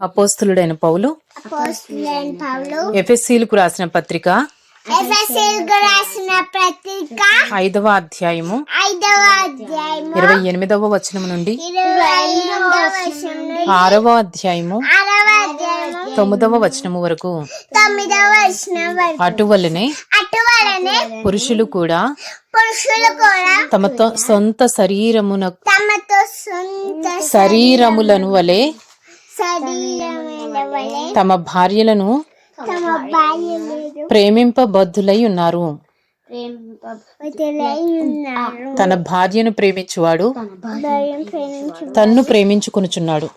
అపోస్తులుడైన పౌలు ఎఫెస్సీలకు రాసిన పత్రిక రాసిన పత్రిక ఐదవ అధ్యాయము ఐదవ అధ్యాయము ఇరవై ఎనిమిదవ వచనం నుండి ఆరవ అధ్యాయము తొమ్మిదవ వచనము వరకు. అటువలనే పురుషులు కూడా పురుషులు కూడా తమ తొ- సొంత శరీరమున తమతో సొంత శరీరములను వలె తమ భార్యలను ప్రేమింపబద్ధులై ఉన్నారు. తన భార్యను ప్రేమించువాడు తన్ను ప్రేమించుకొనుచున్నాడు.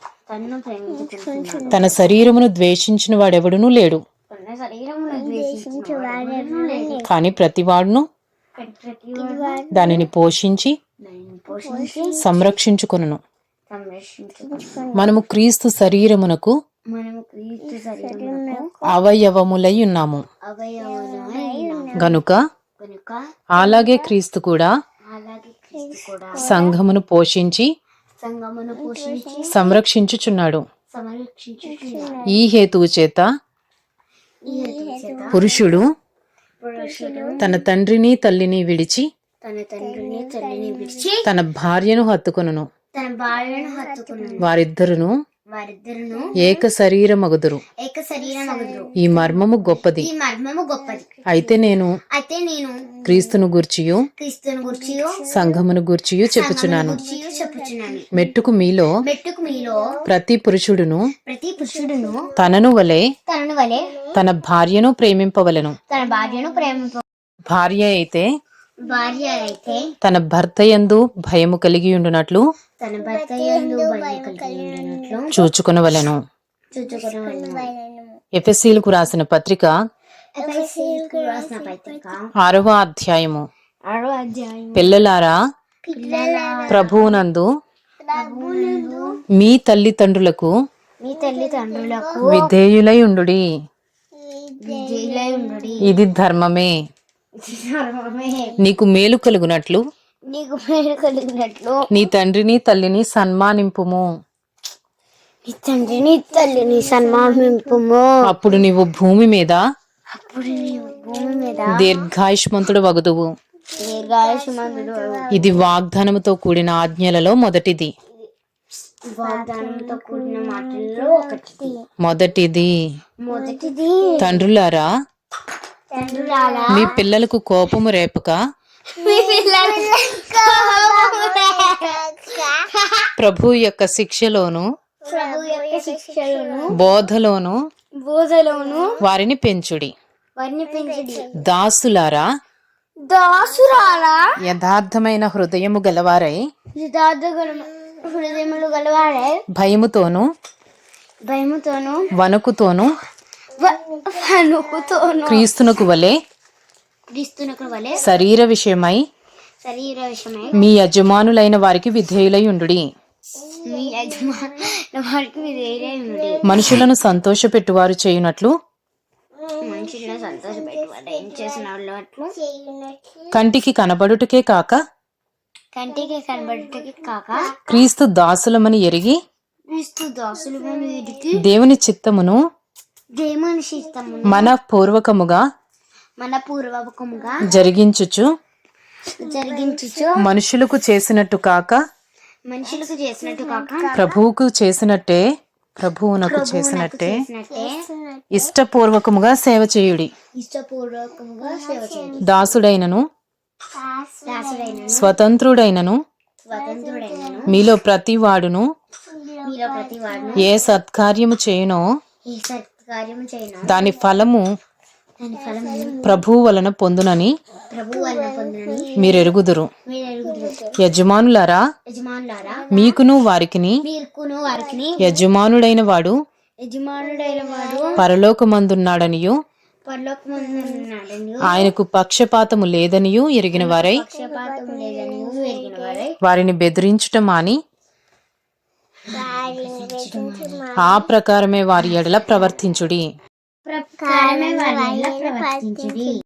తన శరీరమును ద్వేషించిన వాడెవడునూ లేడు. కాని ప్రతివాడును ప్రతి దానిని పోషించి దానిని పోషించి సంరక్షించుకొనును. సంరక్షించుకుంటున్నాడు మనము క్రీస్తు శరీరమునకు మనము క్రీస్తు శరీరమునకు అవయవములై ఉన్నాము. గనుక కనుక అలాగే క్రీస్తు కూడా అలాగే క్రీస్తు కూడా సంఘమును పోషించి సంఘమును పోషించి సంరక్షించుచున్నాడు. ఈ హేతువు చేత పురుషుడు పురుషుడు తన తండ్రిని తల్లిని విడిచి తన తండ్రిని తల్లిని విడిచి తన భార్యను హత్తుకొనును. తన భార్యను హత్తుకున్నాడు. వారిద్దరును వారిద్దరును ఏక శరీరమగుదురు. ఏక శరీరం అగుదురు ఈ మర్మము గొప్పది. ఈ మర్మము గొప్పది. అయితే నేను అయితే నేను క్రీస్తును గూర్చియు క్రీస్తుని సంఘమును గూర్చియు చెప్పుచున్నాను. గురించి చెప్పుచున్నాను. మెట్టుకు మీలో మెట్టుకు మీలో ప్రతి పురుషుడును ప్రతి పురుషుడును తనను వలె తనను వలె తన భార్యను ప్రేమింపవలెను. తన భార్యను ప్రేమ భార్య అయితే భార్య అయితే తన భర్త యందు భయము కలిగి ఉండునట్లు తన భర్త యందు భయం కలిగి ఉండినట్లు చూచుకొనవలెను. చూచుకునవలెను. ఎఫెసీలకు రాసిన పత్రిక ఆరవ అధ్యాయము. పిల్లలారా ప్రభువునందు మీ తల్లిదండ్రులకు మీ తల్లిదండ్రులకు విధేయులై ధర్మమే ఇది ధర్మమే. నీకు మేలు కలుగునట్లు. నీకు మేలు కలిగినట్లు. నీ తండ్రిని తల్లిని సన్మానింపుము. నీ తండ్రిని తల్లిని సన్మానింపుము. అప్పుడు నీవు భూమి మీద అప్పుడు నీవు భూమి మీద దీర్ఘాయుష్మంతుడు వగుదువు. దీర్ఘాయుషమంతుడు ఇది వాగ్దానముతో కూడిన ఆజ్ఞలలో మొదటిది. వాగ్దానంతో కూడిన మాటల్లో ఒకటి మొదటిది. మొదటిది. తండ్రులారా మీ పిల్లలకు కోపము రేపక? ప్రభు యొక్క శిక్షలోను బోధలోను బోధలోను వారిని పెంచుడి. వారిని పెంచడి. దాసులారా? దాసురాలా? యథార్థమైన హృదయము గలవారై యథార్థ హృదయములు గలవాడే భయముతోను భయముతోను వణుకుతోను వణుకుతోను క్రీస్తునకు వలె క్రీస్తునకు వలె శరీర విషయమై శరీర విషయమై మీ యజమానులైన వారికి విధేయులై ఉండుడి. మీ యజమాన వారికి విధేయులై ఉండి మనుషులను సంతోషపెట్టువారు చేయునట్లు మనుషులను సంతోషపెట్టువాడు ఏం చేసిన వాళ్ళు అట్లు కంటికి కనబడుటకే కాక కంటికి కనబడుటకి కాక క్రీస్తు దాసులమని ఎరిగి క్రీస్తు దాసులు వీరికి దేవుని చిత్తమును మన పూర్వకముగా మన పూర్వకముగా జరిగించుచు జరిగించుచు మనుషులకు చేసినట్టు కాక మనుషులకు చేసినట్టు కాక ప్రభువుకు చేసినట్టే ప్రభువునకు చేసినట్టే ఇష్టపూర్వకముగా సేవ చేయుడి. ఇష్టపూర్వకముగా సేవ చేయండి. దాసుడైనను దాసుడైన స్వతంత్రుడైనను మీలో ప్రతి వాడును ఏ సత్కార్యము చేయను దాని ఫలము దాని ఫలము ప్రభువు వలన పొందునని ప్రభు వలన పొందునని మీరు ఎరుగుదురు యజమానులారా మీకును వారికిని యజమానుడైన వాడు పరలోకమందున్నాడనియు పరలోకమందున్నాడని ఆయనకు పక్షపాతము లేదనియు ఎరిగిన వారై వారిని బెదిరించుట మాని ఆ ప్రకారమే వారి ఎడల ప్రవర్తించుడి. ప్రకారమే వారి ప్రవర్తించుడి.